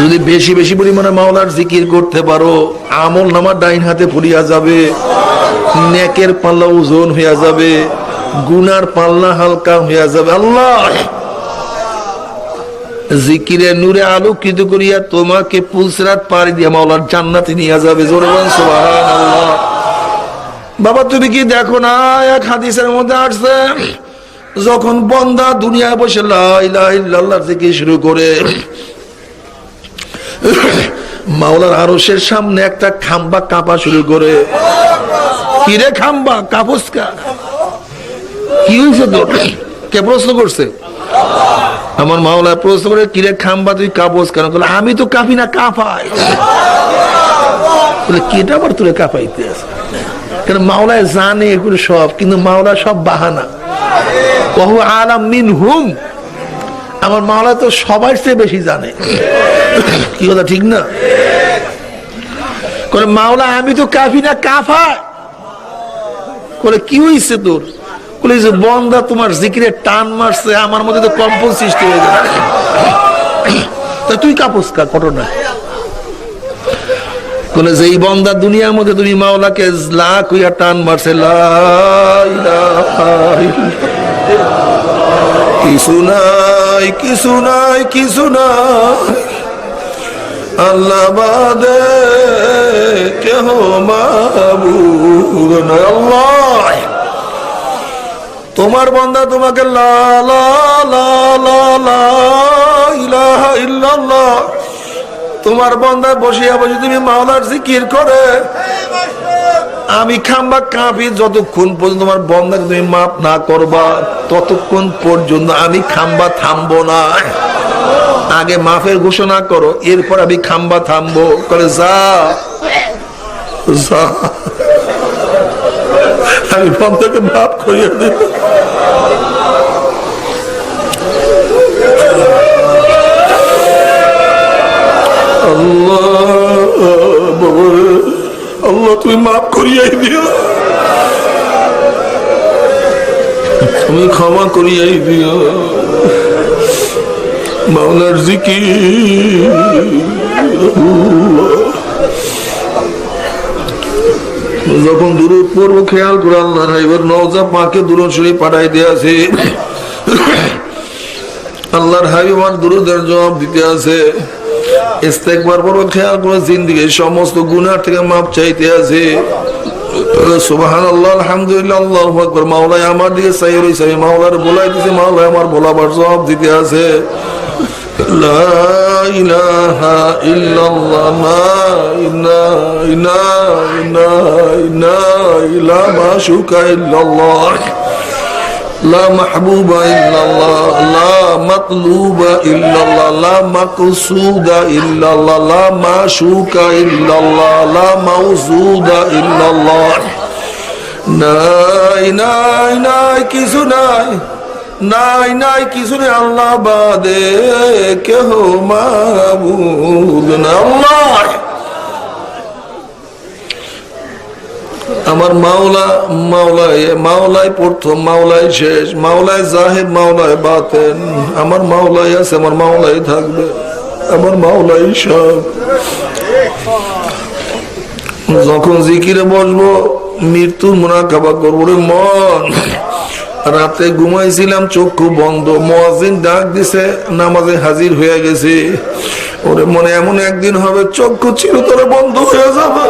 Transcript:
যদি বেশি বেশি পরিমাণে মাওলার জিকির করতে পারো, আমল নামার ডাইন হাতে পড়িয়া যাবে, নেকের পাল্লা ওজন হইয়া যাবে, গুনার পাল্লা হালকা হইয়া যাবে। আল্লাহ! জিকিরে নূরে আলোকিত করিয়া তোমাকে পুলসরাত পাড়ি দিয়া মাওলার জান্নাতে নিয়ে যাবে। জোরে বলেন, সুবহানাল্লাহ। বাবা, তুমি কি দেখো না এক হাদিসের মধ্যে আসছে, যখন বন্দা দুনিয়ায় বসে লা ইলাহা ইল্লাল্লাহ থেকে শুরু করে মাওলার আরশের সামনে একটা খাম্বা কাঁপা শুরু করে। কিরে খাম্বা কাপসকা কি? হয়েছে তোর? কে প্রশ্ন করছে? আমার মাওলা প্রশ্ন করে, কিরে খাম্বা, তুই কাপস কেন? বলে, আমি তো কাঁপি না, কাঁপাই। বলে কেটা আবার তোরে কাঁপাইতে আছে? কেন, মাওলায় জানে এগুলো সব, কিন্তু মাওলা সব বাহানা। বহু আলাম মিন হুম আমার মাওলা তো সবার চেয়ে বেশি জানে। কি কথা, ঠিক না? করে মাওলা, আমি তো কাফি না কাফা করে কি হয়েছে তোর? বলে বন্দা তোমার জিকিরে টান মারছে, আমার মধ্যে তো কম্পন সৃষ্টি হয়ে গেল তা তুই কাপস কা ঘটনা কোন যে এই বন্দা দুনিয়ার মধ্যে তুমি মাওলাকে লাখ হইয়া টান মারছে কিছু নাই কিছু নাই কিছু নাই। আল্লাহ বাদে কেহ মাবুদ আল্লাহ! তোমার বন্দা তোমাকে লা লা লা লা ইলাহা ইল্লাল্লাহ তোমার বন্দা বসিয়া বসে তুমি মাওলার জিকির করে। আমি খাম্বা কাঁপি যতক্ষণ পর্যন্ত তোমার বন্দাকে তুমি মাপ না করবা, ততক্ষণ পর্যন্ত আমি খাম্বা থামবো না। আগে মাফের ঘোষণা করো, এরপর আমি খাম্বা থামবো। করে যা আমি বন্দাকে মাফ করিয়া দেব আল্লাহ তুমি মাফ করিয়াই দিও। তুমি ক্ষমা করিয়াই দিও। মাওলার জিকি যখন দূরত পড়ব, খেয়াল করে আল্লাহ এবার নওজা পাকে দূরত শরীফ পাঠাই দিয়েছে। আল্লাহর হাবিব আমার দুরুদের জবাব দিতে আছে। ইস্তেকবার পর খেয়াল করে জিন্দিগির সমস্ত গুনার থেকে মাপ চাইতে আছে। সুবাহান আল্লাহ আলহামদুলিল্লাহ, আল্লাহ আকবর। মাওলাই আমার দিকে চাই রয়েছে আমি মাওলার বলাই দিছে মাওলাই لا محبوب إلا الله لا مطلوب إلا الله لا مقصود إلا الله لا معشوق إلا الله لا موجود إلا الله নাই নাই নাই কিছু নাই নাই নাই কিছু নেই আল্লাহ বাদে কেহ মাবুদ না আল্লাহ আমার মাওলা, মাওলায় মাওলায় প্রথম, মাওলায় শেষ, মাওলায় জাহের মাওলায় বাতেন। আমার মাওলাই আছে, আমার মাওলাই থাকবে, আমার মাওলাই সব। যখন জিকিরে বসবো, মৃত্যুর মুনাকাবা করব রে মন। রাতে ঘুমাইছিলাম, চক্ষু বন্ধ। মহাজিন ডাক দিছে, নামাজে হাজির হয়ে গেছে। ওরে মনে এমন একদিন হবে, চক্ষু চিরতরে বন্ধ হয়ে যাবে।